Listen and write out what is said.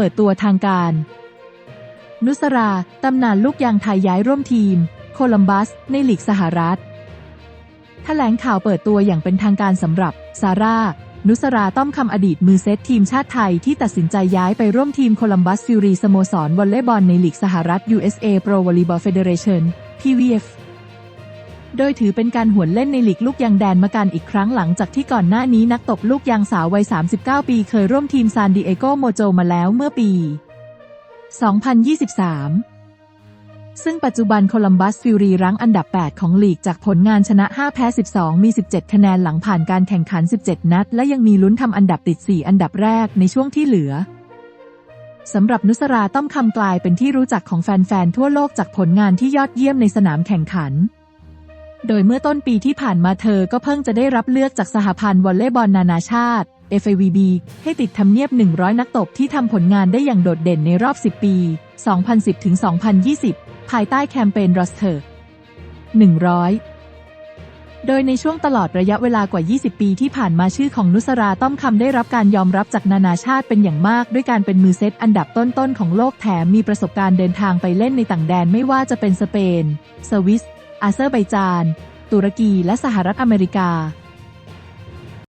เปิดตัวทางการ นุสรา ตำนานลูกยางไทยย้ายร่วมทีม โคลัมบัส ในลีกสหรัฐแถลงข่าวเปิดตัวอย่างเป็นทางการสำหรับ ซาร่า นุสราต้อมคำอดีตมือเซตทีมชาติไทยที่ตัดสินใจย้ายไปร่วมทีมโคลัมบัสฟิวรีสโมสรวอลเลย์บอลในลีกสหรัฐ USA Pro Volleyball Federation PVF โดยถือเป็นการหวนเล่นในหลีกลูกยางแดนมากันอีกครั้งหลังจากที่ก่อนหน้านี้นักตบลูกยางสาววัย 39 ปีเคยร่วมทีมซานดิเอโกโมโจมาแล้วเมื่อปี 2023 ซึ่งปัจจุบันโคลัมบัสฟิวรีรั้งอันดับ 8 ของลีกจากผลงานชนะ 5 แพ้ 12 มี 17 คะแนนหลังผ่านการแข่งขัน 17 นัด และยังมีลุ้นทำอันดับติด 4 อันดับแรกในช่วงที่เหลือสำหรับนุสราต้อมคำกลายเป็นที่รู้จักของแฟนๆ ทั่วโลกจากผลงานที่ยอดเยี่ยมในสนามแข่งขัน โดยเมื่อต้นปีที่ผ่านมาเธอก็เพิ่งจะได้รับเลือกจากสหพันธ์วอลเลย์บอลนานาชาติ FIVB ให้ติดทำเนียบ 100 นักตบที่ทำผลงานได้อย่างโดดเด่นในรอบ 10 ปี 2010-2020 ภายใต้แคมเปญ Roster 100โดยในช่วงตลอดระยะเวลากว่า 20 ปีที่ผ่านมาชื่อของนุสราต้อมคำได้รับการยอมรับจากนานาชาติเป็นอย่างมาก ด้วยการเป็นมือเซตอันดับต้นๆของโลกแถมมีประสบการณ์เดินทางไปเล่นในต่างแดนไม่ว่าจะเป็นสเปน สวิส อาเซอร์ไบจาน ตุรกีและสหรัฐอเมริกา